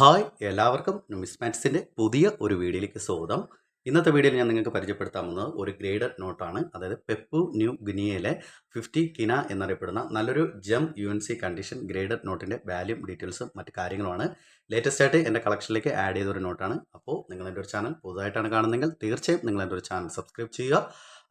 Hi എല്ലാവർക്കും ന്യൂമിസ്മാറ്റിക്സിന്റെ പുതിയ ഒരു വീഡിയോയിലേക്ക് സ്വാഗതം. ഇന്നത്തെ വീഡിയോയിൽ ഞാൻ നിങ്ങൾക്ക് പരിചയപ്പെടുത്താൻ ഒരു ഗ്രേഡഡ് നോട്ടാണ്. അതായത് പെപ്പു ന്യൂ ഗിനിയയിലെ ഫിഫ്റ്റി കിന എന്നറിയപ്പെടുന്ന നല്ലൊരു gem U N C condition graded നോട്ടിന്റെ value ഡീറ്റെയിൽസും മറ്റു കാര്യങ്ങളുമാണ്. ലേറ്റസ്റ്റ് ആയിട്ട് എന്റെ കളക്ഷനിലേക്ക് ആഡ് ചെയ്ത ഒരു നോട്ടാണ്. അപ്പോൾ നിങ്ങൾ എന്റെ ഒരു ചാനൽ പുതുതായിട്ടാണ് കാണുന്നതെങ്കിൽ തീർച്ചയായും നിങ്ങൾ എന്റെ ഒരു ചാനൽ സബ്സ്ക്രൈബ് ചെയ്യുക.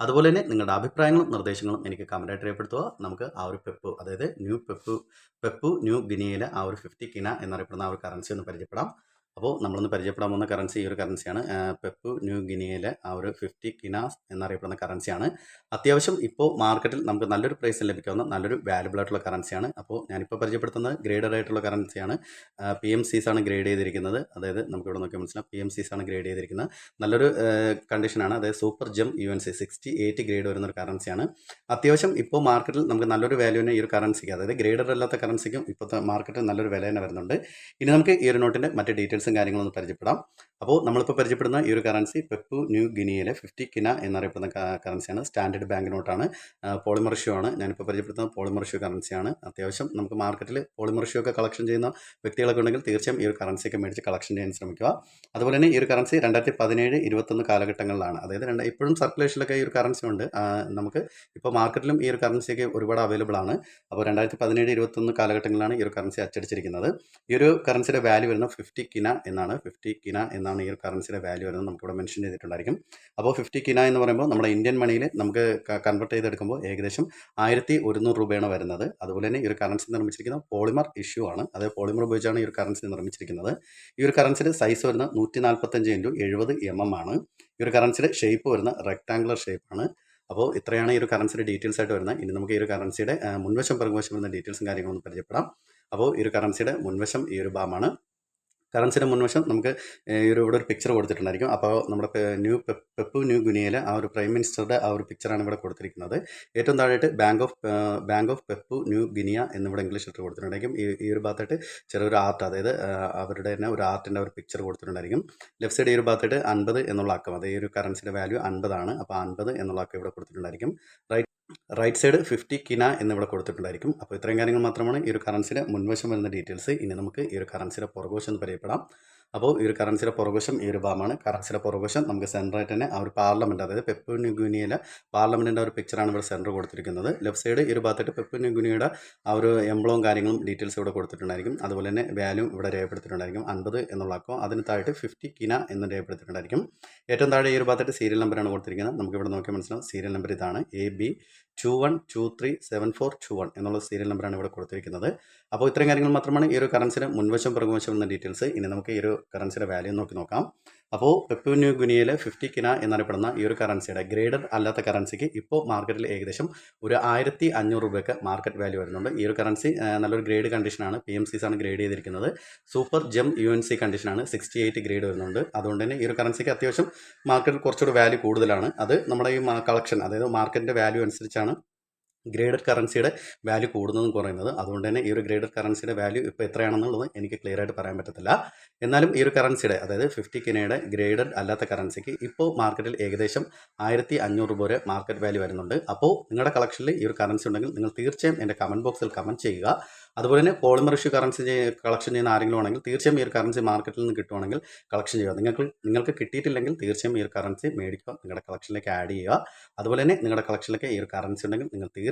അതുപോലെ തന്നെ നിങ്ങളുടെ അഭിപ്രായങ്ങളും നിർദ്ദേശങ്ങളും എനിക്ക് കമന്റായിട്ട് രേഖപ്പെടുത്തുക. നമുക്ക് ആ ഒരു പെപ്പു അതായത് ന്യൂ പെപ്പ് പെപ്പ് ന്യൂ ഗിനിയയിലെ ആ ഒരു ഫിഫ്റ്റി കിന എന്നറിയപ്പെടുന്ന ആ ഒരു കറൻസി ഒന്ന് പരിചയപ്പെടാം. അപ്പോൾ നമ്മളൊന്ന് പരിചയപ്പെടാൻ പോകുന്ന കറൻസി ഈ ഒരു കറൻസിയാണ് പെപ്പ് ന്യൂ ഗിനിയയിലെ ആ ഒരു ഫിഫ്റ്റി കിനാസ് എന്നറിയപ്പെടുന്ന കറൻസിയാണ് അത്യാവശ്യം ഇപ്പോൾ മാർക്കറ്റിൽ നമുക്ക് നല്ലൊരു പ്രൈസിൽ ലഭിക്കാവുന്ന നല്ലൊരു വാലുബിൾ ആയിട്ടുള്ള കറൻസിയാണ് അപ്പോൾ ഞാനിപ്പോൾ പരിചയപ്പെടുത്തുന്നത് ഗ്രേഡഡ് ആയിട്ടുള്ള കറൻസിയാണ് പി എം സീസ് ആണ് ഗ്രേഡ് ചെയ്തിരിക്കുന്നത്. അതായത് നമുക്കിവിടെ നോക്കിയാൽ മനസ്സിലാവും. പി എം സീസ് ആണ് ഗ്രേഡ് ചെയ്തിരിക്കുന്നത്. നല്ലൊരു കണ്ടീഷനാണ് അതായത് super gem U N C sixty eight grade വരുന്ന ഒരു കറൻസിയാണ് അത്യാവശ്യം ഇപ്പോൾ മാർക്കറ്റിൽ നമുക്ക് നല്ലൊരു വാല്യൂ വാല്യൂവിന് ഈ ഒരു കറൻസിക്ക് അതായത് ഗ്രേഡഡ് അല്ലാത്ത കറൻസിക്കും ഇപ്പോഴത്തെ മാർക്കറ്റിൽ നല്ലൊരു വില തന്നെ വരുന്നുണ്ട്. ഇനി നമുക്ക് ഈ ഒരു നോട്ടിന്റെ മറ്റ് ഡീറ്റെയിൽസും കാര്യങ്ങളും ഒന്ന് പരിചയപ്പെടാം. അപ്പോൾ നമ്മളിപ്പോൾ പരിചയപ്പെടുന്ന ഈ ഒരു കറൻസി പെപ്പു ന്യൂ ഗിനിയയിലെ ഫിഫ്റ്റി കിന എന്നറിയപ്പെടുന്ന കറൻസിയാണ് സ്റ്റാൻഡേർഡ് ബാങ്ക് നോട്ടാണ് പോളിമർഷ്യോ ആണ്. ഞാനിപ്പോൾ പരിചയപ്പെടുത്തുന്ന പോളിമർഷ്യോ കറൻസിയാണ് അത്യാവശ്യം നമുക്ക് മാർക്കറ്റിൽ പോളിമർഷ്യോ ഒക്കെ കളക്ഷൻ ചെയ്യുന്ന വ്യക്തികളൊക്കെ ഉണ്ടെങ്കിൽ തീർച്ചയായും ഈ ഒരു കറൻസിയൊക്കെ മേടിച്ച് കളക്ഷൻ ചെയ്യാൻ ശ്രമിക്കുക. അതുപോലെ തന്നെ ഈ ഒരു കറൻസി രണ്ടായിരത്തി പതിനേഴ് ഇരുപത്തൊന്ന് കാലഘട്ടങ്ങളിലാണ്. അതായത് രണ്ട് ഇപ്പോഴും സർക്കുലേഷനിലൊക്കെ ഈ ഒരു കറൻസി ഉണ്ട്. നമുക്ക് ഇപ്പോൾ മാർക്കറ്റിലും ഈ ഒരു കറൻസിയൊക്കെ ഒരുപാട് അവൈലബിൾ ആണ്. അപ്പോൾ രണ്ടായിരത്തി പതിനേഴ് ഇരുപത്തൊന്ന് കാലഘട്ടങ്ങളിലാണ് ഈ ഒരു കറൻസി അച്ചടിച്ചിരിക്കുന്നത്. ഈ ഒരു കറൻസിയുടെ വാല്യൂ വരുന്നത് ഫിഫ്റ്റി കിന എന്നാണ്. ഫിഫ്റ്റി കിന എന്നാണ് ഈ ഒരു കറൻസിയുടെ വാല്യൂ വരുന്നത് നമുക്കിവിടെ മെൻഷൻ ചെയ്തിട്ടുണ്ടായിരിക്കും. അപ്പോൾ ഫിഫ്റ്റി കിന എന്ന് പറയുമ്പോൾ നമ്മുടെ ഇന്ത്യൻ മണിയിൽ നമുക്ക് കൺവെർട്ട് ചെയ്തെടുക്കുമ്പോൾ ഏകദേശം ആയിരത്തി ഒരുന്നൂറ് രൂപയാണ് വരുന്നത്. അതുപോലെ തന്നെ ഈ ഒരു കറൻസി നിർമ്മിച്ചിരിക്കുന്ന പോളിമർ ഇഷ്യൂ ആണ്. അതായത് പോളിമർ ഉപയോഗിച്ചാണ് ഈ ഒരു കറൻസി നിർമ്മിച്ചിരിക്കുന്നത്. ഈ ഒരു കറൻസിയുടെ സൈസ് വരുന്നത് നൂറ്റി നാൽപ്പത്തഞ്ച് ഇന്റു എഴുപത് എം എം ആണ്. ഈ ഒരു കറൻസിയുടെ ഷേപ്പ് വരുന്ന റെക്ടാങ്കുലർ ഷേപ്പാണ് അപ്പോൾ ഇത്രയാണ് ഈ ഒരു കറൻസിയുടെ ഡീറ്റെയിൽസ് ആയിട്ട് വരുന്നത്. ഇനി നമുക്ക് ഈ ഒരു കറൻസിയുടെ മുൻവശം പിറകുവശം വരുന്ന ഡീറ്റെയിൽസും കാര്യങ്ങളൊന്നും പരിചയപ്പെടാം. അപ്പോൾ ഈ ഒരു കറൻസിയുടെ മുൻവശം ഈ ഒരു ബാമാണ് കറൻസിയുടെ മുൻവശം നമുക്ക് ഈ ഒരു ഇവിടെ ഒരു പിക്ചർ കൊടുത്തിട്ടുണ്ടായിരിക്കും. അപ്പോൾ നമ്മുടെ ന്യൂ പെപ്പ് ന്യൂ ഗുനിയയിലെ ആ ഒരു പ്രൈം മിനിസ്റ്ററുടെ ആ ഒരു പിക്ചറാണ് ഇവിടെ കൊടുത്തിരിക്കുന്നത്. ഏറ്റവും താഴെയായിട്ട് bank of bank of Papua New Guinea എന്നിവിടെ ഇംഗ്ലീഷ് ലെറ്റർ കൊടുത്തിട്ടുണ്ടായിരിക്കും. ഈ ഒരു ഭാഗത്തായിട്ട് ചെറിയൊരു ആർട്ട് അതായത് അവരുടെ തന്നെ ഒരു ആർട്ടിന്റെ ഒരു പിക്ചർ കൊടുത്തിട്ടുണ്ടായിരിക്കും. ലെഫ്റ്റ് സൈഡ് ഈ ഒരു ഭാഗത്തായിട്ട് അൻപത് എന്നുള്ള അക്കം അതായത് ഈ ഒരു കറൻസിയുടെ വാല്യൂ അൻപതാണ്. അപ്പോൾ അൻപത് എന്നുള്ള അക്കം ഇവിടെ കൊടുത്തിട്ടുണ്ടായിരിക്കും. Right right side fifty kina എന്നിവിടെ കൊടുത്തിട്ടുണ്ടായിരിക്കും. അപ്പോൾ ഇത്രയും കാര്യങ്ങൾ മാത്രമാണ് ഈ ഒരു കറൻസിയുടെ മുൻവശം വരുന്ന ഡീറ്റെയിൽസ് ഇനി നമുക്ക് ഈ ഒരു കറൻസിയുടെ പുറകുവശം എന്ന് പറയപ്പെടാം അപ്പോൾ ഈ ഒരു കറൻസിയുടെ പുറകുവശം ഈ ഒരു ഭാഗമാണ്. കറൻസിയുടെ പുറകുവശം നമുക്ക് സെന്ററായിട്ട് തന്നെ ആ ഒരു പാർലമെന്റ് അതായത് പെപ്പു ന്യൂഗുനിയയിലെ പാർലമെന്റിന്റെ ഒരു പിക്ചറാണ് ഇവിടെ സെന്റർ കൊടുത്തിരിക്കുന്നത്. ലെഫ്റ്റ് സൈഡ് ഈ ഒരു ഭാഗത്തായിട്ട് പെപ്പു ന്യൂഗുനിയുടെ ആ ഒരു എംബ്ലവും കാര്യങ്ങളും ഡീറ്റെയിൽസ് ഇവിടെ കൊടുത്തിട്ടുണ്ടായിരിക്കും. അതുപോലെ തന്നെ വാല്യൂ ഇവിടെ രേഖപ്പെടുത്തിയിട്ടുണ്ടായിരിക്കും. അൻപത് എന്നുള്ള അക്കോ അതിന് താഴെ ഫിഫ്റ്റി കിന എന്ന് രേഖപ്പെടുത്തിയിട്ടുണ്ടായിരിക്കും. ഏറ്റവും താഴെ ഈ ഒരു ഭാഗത്തായിട്ട് സീരിയൽ നമ്പറാണ് കൊടുത്തിരിക്കുന്നത്. നമുക്ക് ഇവിടെ നോക്കിയാൽ മനസ്സിലാവും. സീരിയൽ നമ്പർ ഇതാണ് A B two one two three seven four two one എന്നുള്ള സീരിയൽ നമ്പറാണ് ഇവിടെ കൊടുത്തിരിക്കുന്നത്. അപ്പോൾ ഇത്രയും കാര്യങ്ങൾ മാത്രമാണ് ഈ ഒരു കറൻസിന് മുൻവശം പുറകുവശം എന്ന ഡീറ്റെയിൽസ് ഇനി നമുക്ക് ഈ ഒരു കറൻസിയുടെ വാല്യൂ നോക്കി നോക്കാം. അപ്പോൾ പെപ്പു ന്യൂ ഗുനിയയിലെ ഫിഫ്റ്റി കിന എന്നറിയപ്പെടുന്ന ഈ ഒരു കറൻസിയുടെ ഗ്രേഡഡ് അല്ലാത്ത കറൻസിക്ക് ഇപ്പോൾ മാർക്കറ്റിൽ ഏകദേശം ഒരു ആയിരത്തി അഞ്ഞൂറ് രൂപയ്ക്ക് മാർക്കറ്റ് വാല്യൂ വരുന്നുണ്ട്. ഈ ഒരു കറൻസി നല്ലൊരു ഗ്രേഡ് കണ്ടീഷനാണ് പി എം സീസ് ആണ് ഗ്രേഡ് ചെയ്തിരിക്കുന്നത്. Super gem U N C കണ്ടീഷനാണ് സിക്സ്റ്റി എയ്റ്റ് ഗ്രേഡ് വരുന്നുണ്ട്. അതുകൊണ്ട് തന്നെ ഈ ഒരു കറൻസിക്ക് അത്യാവശ്യം മാർക്കറ്റിൽ കുറച്ചുകൂടി വാല്യൂ കൂടുതലാണ്. അത് നമ്മുടെ ഈ കളക്ഷൻ അതായത് മാർക്കറ്റിന്റെ വാല്യൂ അനുസരിച്ചാണ് ഗ്രേഡഡ് കറൻസിയുടെ വാല്യൂ കൂടുന്നതും കുറയുന്നത്. അതുകൊണ്ട് തന്നെ ഈ ഒരു ഗ്രേഡഡ് കറൻസിയുടെ വാല്യൂ ഇപ്പോൾ എത്രയാണെന്നുള്ളത് എനിക്ക് ക്ലിയർ ആയിട്ട് പറയാൻ പറ്റത്തില്ല. എന്നാലും ഈ ഒരു കറൻസിയുടെ അതായത് ഫിഫ്റ്റി കിനയുടെ ഗ്രേഡഡ് അല്ലാത്ത കറൻസിക്ക് ഇപ്പോൾ മാർക്കറ്റിൽ ഏകദേശം ആയിരത്തി അഞ്ഞൂറ് രൂപ വരെ മാർക്കറ്റ് വാല്യൂ വരുന്നുണ്ട്. അപ്പോൾ നിങ്ങളുടെ കളക്ഷനിൽ ഈ ഒരു കറൻസി ഉണ്ടെങ്കിൽ നിങ്ങൾ തീർച്ചയായും എന്റെ കമന്റ് ബോക്സിൽ കമന്റ് ചെയ്യുക. അതുപോലെ തന്നെ പോളിമർ ഇഷ്യൂ കറൻസി കളക്ഷൻ ചെയ്യുന്ന ആരെങ്കിലും ആണെങ്കിൽ തീർച്ചയായും ഈ ഒരു കറൻസി മാർക്കറ്റിൽ നിന്ന് കിട്ടുവാണെങ്കിൽ കളക്ഷൻ ചെയ്യുക. നിങ്ങൾക്ക് നിങ്ങൾക്ക് കിട്ടിയിട്ടില്ലെങ്കിൽ തീർച്ചയായും ഈ ഒരു കറൻസി മേടിക്കുക. നിങ്ങളുടെ കളക്ഷനിലേക്ക് ആഡ് ചെയ്യുക. അതുപോലെ തന്നെ നിങ്ങളുടെ കളക്ഷനിലേക്ക് ഈ ഒരു കറൻസി ഉണ്ടെങ്കിൽ നിങ്ങൾ